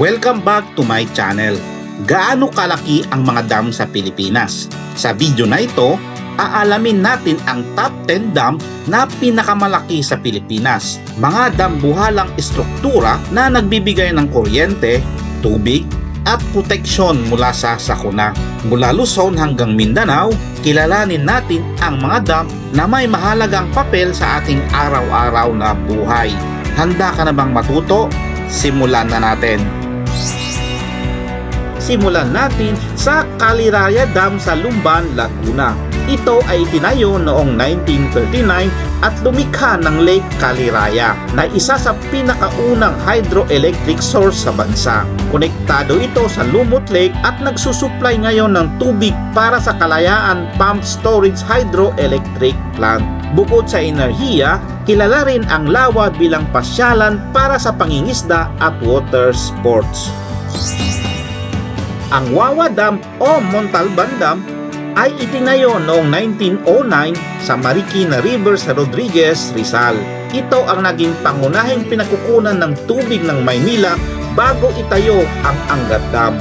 Welcome back to my channel. Gaano kalaki ang mga dam sa Pilipinas? Sa video na ito, aalamin natin ang top 10 dam na pinakamalaki sa Pilipinas. Mga dambuhalang istruktura na nagbibigay ng kuryente, tubig, at proteksyon mula sa sakuna. Mula Luzon hanggang Mindanao, kilalanin natin ang mga dam na may mahalagang papel sa ating araw-araw na buhay. Handa ka na bang matuto? Simulan na natin. Simulan natin sa Caliraya Dam sa Lumban, Laguna. Ito ay tinayo noong 1939 at lumikha ng Lake Caliraya na isa sa pinakaunang hydroelectric source sa bansa. Konektado ito sa Lumot Lake at nagsusupply ngayon ng tubig para sa Kalayaan Pump Storage Hydroelectric Plant. Bukod sa enerhiya, kilala rin ang lawa bilang pasyalan para sa pangingisda at water sports. Ang Wawa Dam o Montalban Dam ay itinayo noong 1909 sa Marikina River sa Rodriguez, Rizal. Ito ang naging pangunahing pinakukunan ng tubig ng Maynila bago itayo ang Angat Dam.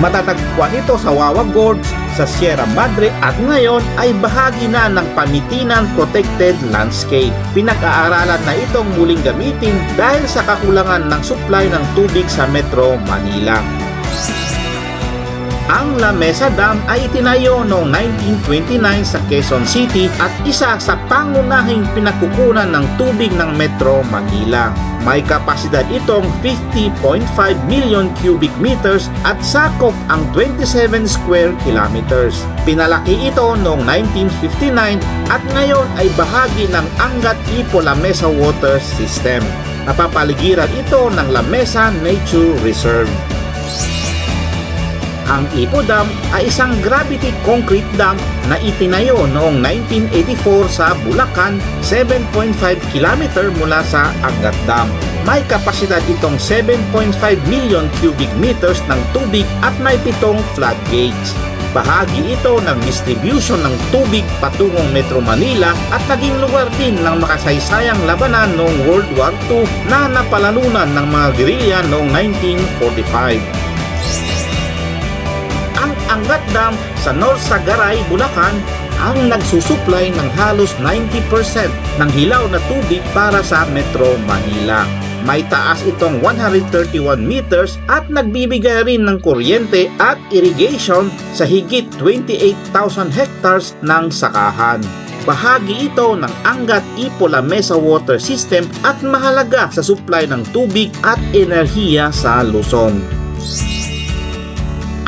Matatagpuan ito sa Wawa Gorge sa Sierra Madre at ngayon ay bahagi na ng Pamitinan Protected Landscape. Pinag-aaralan na itong muling gamitin dahil sa kakulangan ng supply ng tubig sa Metro Manila. Ang La Mesa Dam ay itinayo noong 1929 sa Quezon City at isa sa pangunahing pinakukunan ng tubig ng Metro Manila. May kapasidad itong 50.5 million cubic meters at sakop ang 27 square kilometers. Pinalaki ito noong 1959 at ngayon ay bahagi ng Angat Ipo La Mesa Water System. Napapaligiran ito ng La Mesa Nature Reserve. Ang Ipo Dam ay isang gravity concrete dam na itinayo noong 1984 sa Bulacan, 7.5 km mula sa Angat Dam. May kapasidad itong 7.5 million cubic meters ng tubig at may pitong floodgates. Bahagi ito ng distribution ng tubig patungong Metro Manila at naging lugar din ng makasaysayang labanan noong World War II na napalalunan ng mga gerilya noong 1945 ang Angat Dam sa North Sagaray, Bulacan ang nagsusupply ng halos 90% ng hilaw na tubig para sa Metro Manila. May taas itong 131 meters at nagbibigay rin ng kuryente at irrigation sa higit 28,000 hectares ng sakahan. Bahagi ito ng Angat Ipola Mesa Water System at mahalaga sa supply ng tubig at enerhiya sa Luzon.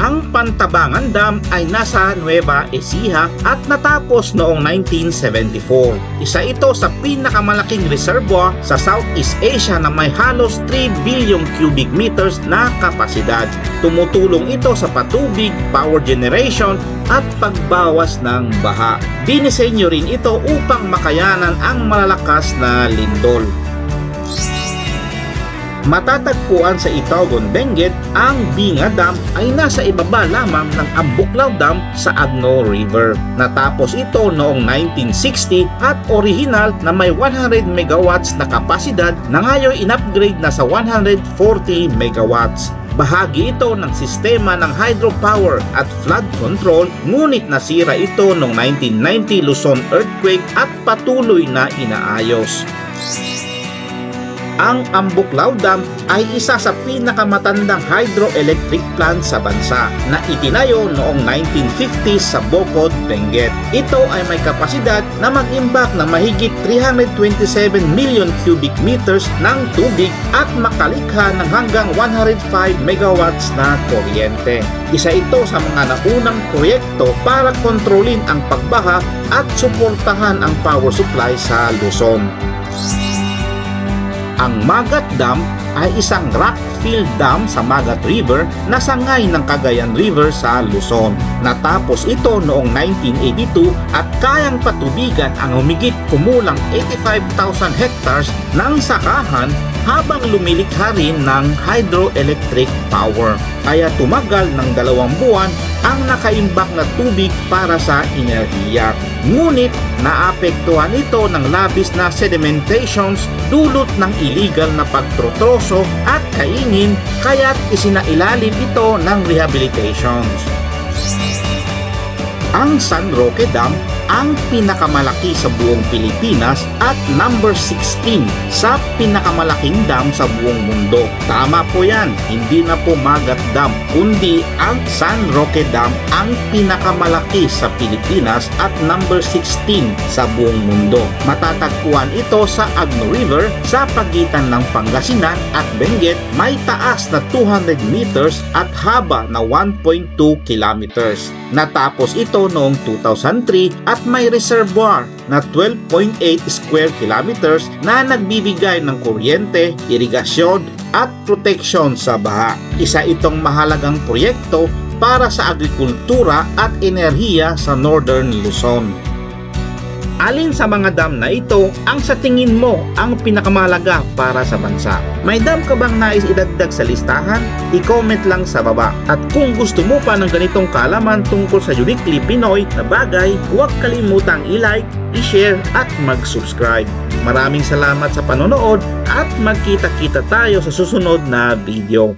Ang Pantabangan Dam ay nasa Nueva Ecija at natapos noong 1974. Isa ito sa pinakamalaking reservoir sa Southeast Asia na may halos 3 billion cubic meters na kapasidad. Tumutulong ito sa patubig, power generation at pagbawas ng baha. Dinisenyo rin ito upang makayanan ang malalakas na lindol matatagpuan sa Itaogon, Benguet, ang Binga Dam ay nasa ibaba lamang ng Ambuklaw Dam sa Agno River. Natapos ito noong 1960 at original na may 100 megawatts na kapasidad na ngayon in-upgrade na sa 140 megawatts. Bahagi ito ng sistema ng hydropower at flood control ngunit nasira ito noong 1990 Luzon earthquake at patuloy na inaayos. Ang Ambuklaw Dam ay isa sa pinakamatandang hydroelectric plant sa bansa na itinayo noong 1950 sa Bocod, Benguet. Ito ay may kapasidad na mag-imbak ng mahigit 327 million cubic meters ng tubig at makalikha ng hanggang 105 megawatts na kuryente. Isa ito sa mga naunang proyekto para kontrolin ang pagbaha at suportahan ang power supply sa Luzon. Ang Magat Dam ay isang rock-filled dam sa Magat River na sangay ng Cagayan River sa Luzon. Natapos ito noong 1982 at kayang patubigan ang humigit kumulang 85,000 hectares ng sakahan habang lumilikha rin ng hydroelectric power. Kaya tumagal ng dalawang buwan ang nakaimbak na tubig para sa enerhiya. Ngunit naapektuhan ito ng labis na sedimentations dulot ng illegal na pagtrotroso at kaingin kaya't isinailalim ito ng rehabilitations. Ang San Roque Dam ang pinakamalaki sa buong Pilipinas at number 16 sa pinakamalaking dam sa buong mundo. Tama po yan, hindi na po Magat Dam, kundi ang San Roque Dam ang pinakamalaki sa Pilipinas at number 16 sa buong mundo. Matatagpuan ito sa Agno River sa pagitan ng Pangasinan at Benguet may taas na 200 meters at haba na 1.2 kilometers. Natapos ito noong 2003 at may reservoir na 12.8 square kilometers na nagbibigay ng kuryente, irigasyon at proteksyon sa baha. Isa itong mahalagang proyekto para sa agrikultura at enerhiya sa Northern Luzon. Alin sa mga dam na ito ang sa tingin mo ang pinakamahalaga para sa bansa? May dam ka bang nais idagdag sa listahan? I-comment lang sa baba. At kung gusto mo pa ng ganitong kaalaman tungkol sa uniquely Pinoy na bagay, huwag kalimutang i-like, i-share at mag-subscribe. Maraming salamat sa panonood at magkita-kita tayo sa susunod na video.